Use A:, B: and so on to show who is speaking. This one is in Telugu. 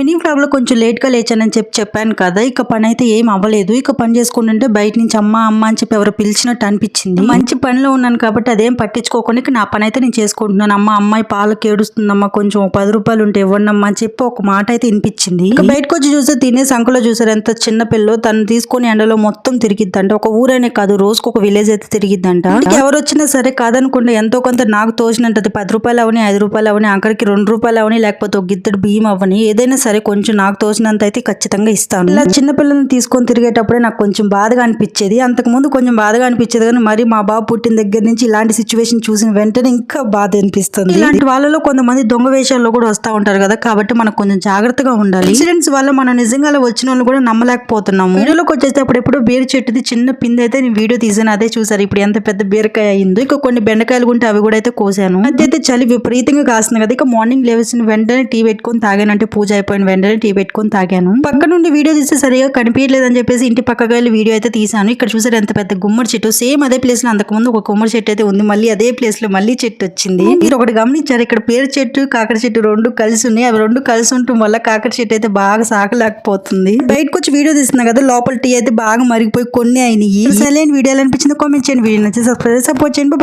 A: మినీ ఫ్లాగ్లో కొంచెం లేట్గా లేచానని చెప్పి చెప్పాను కదా ఇక పని అయితే ఏం అవ్వలేదు. ఇక పని చేసుకుంటుంటే బయట నుంచి అమ్మ అమ్మ అని చెప్పి ఎవరు పిలిచినట్టు అనిపించింది. మంచి పనిలో ఉన్నాను కాబట్టి అదేం పట్టించుకోకుండా ఇక నా పని అయితే నేను చేసుకుంటున్నాను. అమ్మ అమ్మాయి పాలకి ఏడుస్తుందమ్మా కొంచెం పది రూపాయలు ఉంటే ఇవ్వండమ్మా అని చెప్పి ఒక మాట అయితే వినిపించింది. ఇక బయటకు వచ్చి చూస్తే తినే సంఖలో చూసారు ఎంత చిన్న పిల్లో తను తీసుకొని ఎండలో మొత్తం తిరిగిద్దంట. ఒక ఊరనే కాదు రోజుకు ఒక విలేజ్ అయితే తిరిగిద్దంట. ఎవరు వచ్చినా సరే కాదనుకుంటే ఎంతో కొంత నాకు తోచినట్టు పది రూపాయలు అవని ఐదు రూపాయలు అవని ఆఖరికి రెండు రూపాయలు అవని లేకపోతే ఒక గిద్దడు బియ్యం అవని ఏదైనా సరే సరే కొంచెం నాకు తోచినంత అయితే ఖచ్చితంగా ఇస్తాను. ఇలా చిన్నపిల్లల్ని తీసుకొని తిరిగేటప్పుడే నాకు కొంచెం బాధగా అనిపించేది. అంతకు ముందు కొంచెం బాధగా అనిపించేది కానీ మరి మా బాబు పుట్టిన దగ్గర నుంచి ఇలాంటి సిచ్యువేషన్ చూసిన వెంటనే ఇంకా బాధ అనిపిస్తుంది. ఇలాంటి వాళ్ళలో కొంతమంది దొంగ వేషాల్లో కూడా వస్తూ ఉంటారు కదా కాబట్టి మనకు కొంచెం జాగ్రత్తగా ఉండాలి. ఇన్సిడెంట్స్ వల్ల మనం నిజంగా వచ్చిన వాళ్ళు కూడా నమ్మలేకపోతున్నాము. వీడియోలోకి వచ్చేటప్పుడు ఎప్పుడు బీర చెట్టుది చిన్న పిండి అయితే నేను వీడియో తీసాను అదే చూసారు. ఇప్పుడు ఎంత పెద్ద బీరకాయ అయిందో. ఇక కొన్ని బెండకాయలు ఉంటే అవి కూడా అయితే కోసాను. అయితే చలి విపరీతంగా కాస్తుంది కదా ఇక మార్నింగ్ లేవసిన వెంటనే టీ పెట్టుకొని తాగానంటే పూజ అయిపోయిన వెంటనే టీ పెట్టుకొని తాగాను. పక్క నుండి వీడియో తీస్తే సరిగా కనిపించలేదని చెప్పేసి ఇంటి పక్కకి వెళ్ళి వీడియో అయితే తీసాను ఇక్కడ చూసారు ఎంత పెద్ద గుమ్మడి చెట్టు. సేమ్ అదే ప్లేస్లో అంతకుముందు ఒక గుమ్మడి చెట్టు అయితే ఉంది. మళ్ళీ అదే ప్లేస్లో మళ్ళీ చెట్టు వచ్చింది. మీరు ఒకటి గమనించారు? ఇక్కడ పేరు చెట్టు కాకర చెట్టు రెండు కలిసి ఉన్నాయి. అవి రెండు కలిసి ఉండటం వల్ల కాకర చెట్టు అయితే బాగా సాకలేకపోతుంది బయటకు వచ్చి వీడియో తీస్తున్నా కదా లోపల టీ అయితే బాగా మరిగిపోయి కొన్ని అయినాయి. సరైన వీడియోలు అనిపించింది కామెంట్ చేయండి. వీడియో నచ్చి సబ్స్క్రైబ్ సపోర్ట్ చేయండి.